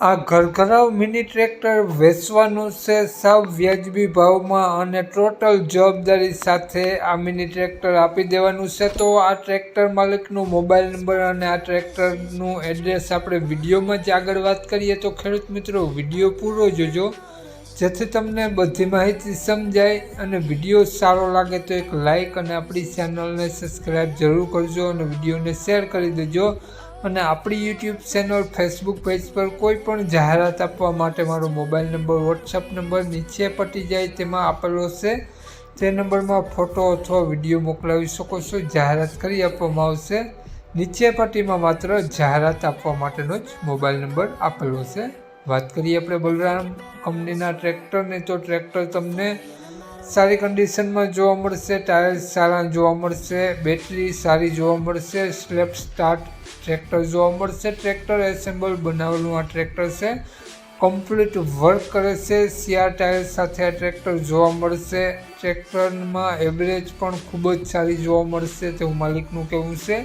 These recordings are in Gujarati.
આ ઘરઘરાવ મિની ટ્રેક્ટર વેચવાનું છે સાવ વ્યાજબી ભાવમાં અને ટોટલ જવાબદારી સાથે આ મિની ટ્રેક્ટર આપી દેવાનું છે. તો આ ટ્રેક્ટર માલિકનું મોબાઈલ નંબર અને આ ટ્રેક્ટરનું એડ્રેસ આપણે વિડીયોમાં જ આગળ વાત કરીએ તો ખેડૂત મિત્રો વીડિયો પૂરો જોજો, જેથી તમને બધી માહિતી સમજાય અને વીડિયો સારો લાગે તો એક લાઈક અને આપણી ચેનલને સબસ્ક્રાઈબ જરૂર કરજો અને વિડીયોને શેર કરી દેજો. અને આપણી યુટ્યુબ ચેનલ ફેસબુક પેજ પર કોઈ પણ જાહેરાત આપવા માટે મારો મોબાઈલ નંબર વોટ્સઅપ નંબર નીચે પટી જાય તેમાં આપેલો છે. તે નંબરમાં ફોટો અથવા વીડિયો મોકલાવી શકો છો. જાહેરાત કરી આપવામાં આવશે. નીચે પટ્ટીમાં માત્ર જાહેરાત આપવા માટેનો જ મોબાઈલ નંબર આપેલો છે. વાત કરીએ આપણે બલરામ કંપનીના ટ્રેક્ટરની તો ટ્રેક્ટર તમને સારી કન્ડિશનમાં જોવા મળશે ટાયર્સ સારા જોવા મળશે બેટરી સારી જોવા મળશે સ્લેપ સ્ટાર્ટ ટ્રેક્ટર જોવા મળશે ટ્રેક્ટર એસેમ્બલ બનાવેલું આ ટ્રેક્ટર છે. કમ્પ્લીટ વર્ક કરે છે સીઆર ટાયર સાથે આ ટ્રેક્ટર જોવા મળશે. ટ્રેક્ટરમાં એવરેજ પણ ખૂબ જ સારી જોવા મળશે, તેવું માલિકનું કહેવું છે.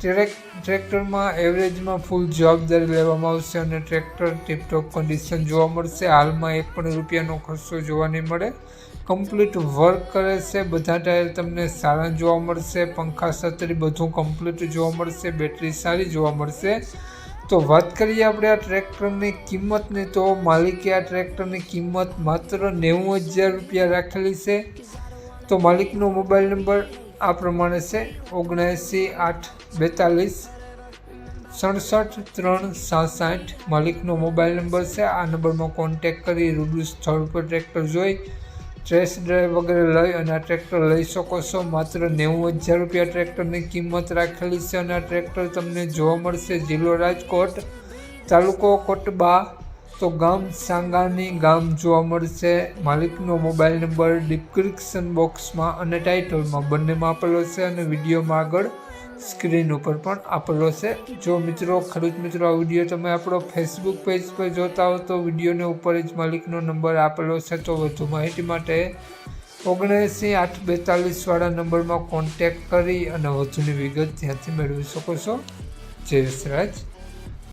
ટ્રેક ટ્રેક્ટરમાં એવરેજમાં ફૂલ જવાબદારી લેવામાં આવશે અને ટ્રેક્ટર ટીપટોપ કન્ડિશન જોવા મળશે. હાલમાં એક પણ રૂપિયાનો ખર્ચો જોવા નહીં મળે. કમ્પ્લીટ વર્ક કરે છે. બધા ટાયર તમને સારા જોવા મળશે. પંખા, છત્રી બધું કમ્પ્લીટ જોવા મળશે. બેટરી સારી જોવા મળશે. તો વાત કરીએ આપણે આ ટ્રેક્ટરની કિંમતની. તો માલિકે આ ટ્રેક્ટરની કિંમત માત્ર નેવું હજાર રૂપિયા રાખેલી છે. તો માલિકનો મોબાઈલ નંબર આ પ્રમાણે છે. ઓગણએંસી આઠ બેતાલીસ, સડસઠ ત્રણ સાસઠ. માલિકનો મોબાઈલ નંબર છે. આ નંબરમાં કોન્ટેક કરી રૂબરૂ સ્થળ પર ટ્રેક્ટર જોઈ ટ્રેસ ડ્રાઈવ વગેરે લઈ અને આ ટ્રેક્ટર લઈ શકો છો. માત્ર નેવું હજાર રૂપિયા ટ્રેક્ટરની કિંમત રાખેલી છે અને આ ટ્રેક્ટર તમને જોવા મળશે. જિલ્લો રાજકોટ, તાલુકો કોટબા તો ગામ સાંગાની ગામ જોવા મળશે. માલિકનો મોબાઈલ નંબર ડિસ્ક્રિપ્શન બોક્સમાં અને ટાઇટલમાં બંનેમાં આપેલો છે અને વિડીયોમાં આગળ સ્ક્રીન ઉપર પણ આપેલો છે. જો મિત્રો ખરીદ મિત્રો, આ વીડિયો તમે આપણો ફેસબુક પેજ પર જોતા હો તો વિડીયોને ઉપર જ માલિકનો નંબર આપેલો છે તો વધુ માહિતી માટે ઓગણએંસી આઠ બેતાલીસવાળા નંબરમાં કોન્ટેક કરી અને વધુની વિગત ત્યાંથી મેળવી શકો છો. જય વિસરાજ